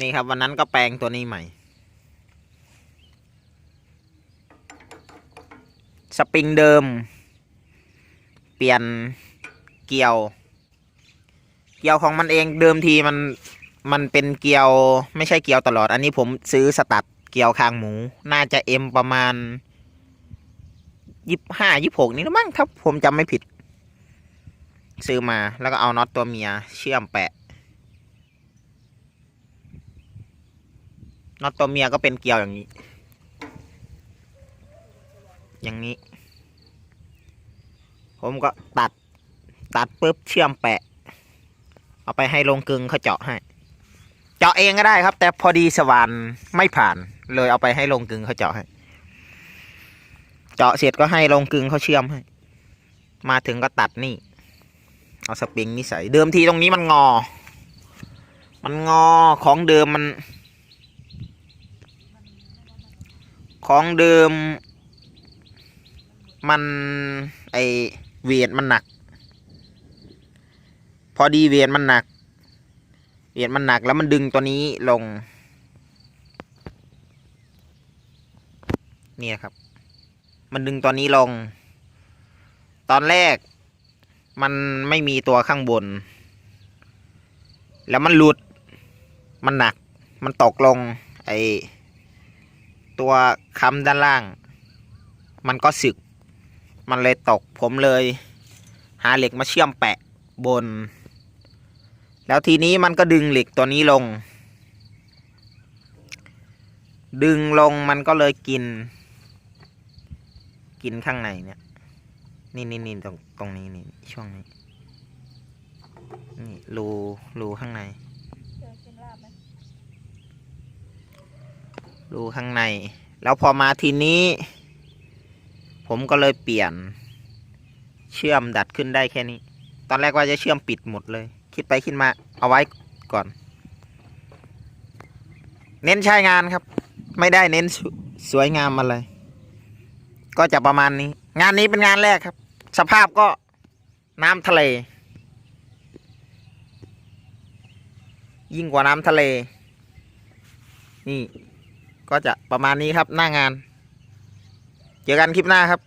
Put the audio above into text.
นี่ครับวันนั้นก็แปลงตัวนี้ใหม่ สปริงเดิม เปลี่ยนเกียว เกียวของมันเองเดิมทีมันมันเป็นเกียวไม่ใช่เกียวตลอด อันนี้ผมซื้อสตัดเกียวคางหมู น่าจะเอ็มประมาณยี่ห้ายี่หกนี่ละมั้งถ้าผมจำไม่ผิด ซื้อมาแล้วก็เอาน็อตตัวเมียเชื่อมแปะ น็อตตัวเมียก็เป็นเกลียวอย่างนี้ อย่างนี้ ผมก็ตัด ตัดปุ๊บเชื่อมแปะ เอาไปให้ลงกึงเขาเจาะให้ เจาะเองก็ได้ครับ แต่พอดีสว่านไม่ผ่าน เลยเอาไปให้ลงกึงเขาเจาะให้ เจาะเสร็จก็ให้ลงกึงเขาเชื่อมให้ มาถึงก็ตัดนี่ เอาสปริงนี่ใส่ เดิมทีตรงนี้มันงอ มันงอของเดิมมัน ของเดิม มันไอเวทมันหนัก พอดีเวทมันหนัก เวทมันหนักแล้วมันดึงตัวนี้ลง นี่ครับ มันดึงตัวนี้ลง ตอนแรก มันไม่มีตัวข้างบน แล้วมันหลุด มันหนัก มันตกลง ไอ ตัวค้ำด้านล่าง มันก็สึก มันเลยตกผมเลย หาเหล็กมาเชื่อมแปะบน แล้วทีนี้มันก็ดึงเหล็กตัวนี้ลง ดึงลงมันก็เลยกิน กินข้างในเนี่ย นี่นี่นี่ตรงตรงนี้นี่ช่วงนี้ นี่รูรูข้างใน เจอกินลาบไหม รูข้างใน แล้วพอมาทีนี้ ผมก็เลยเปลี่ยน เชื่อมดัดขึ้นได้แค่นี้ ตอนแรกว่าจะเชื่อมปิดหมดเลย คิดไปคิดมา เอาไว้ก่อน เน้นใช้งานครับ ไม่ได้เน้นสสวยงามอะไรก็จะประมาณนี้ งานนี้เป็นงานแรกครับ สภาพก็น้ำทะเล ยิ่งกว่าน้ำทะเล นี่ ก็จะประมาณนี้ครับหน้างาน เจอกันคลิปหน้าครับ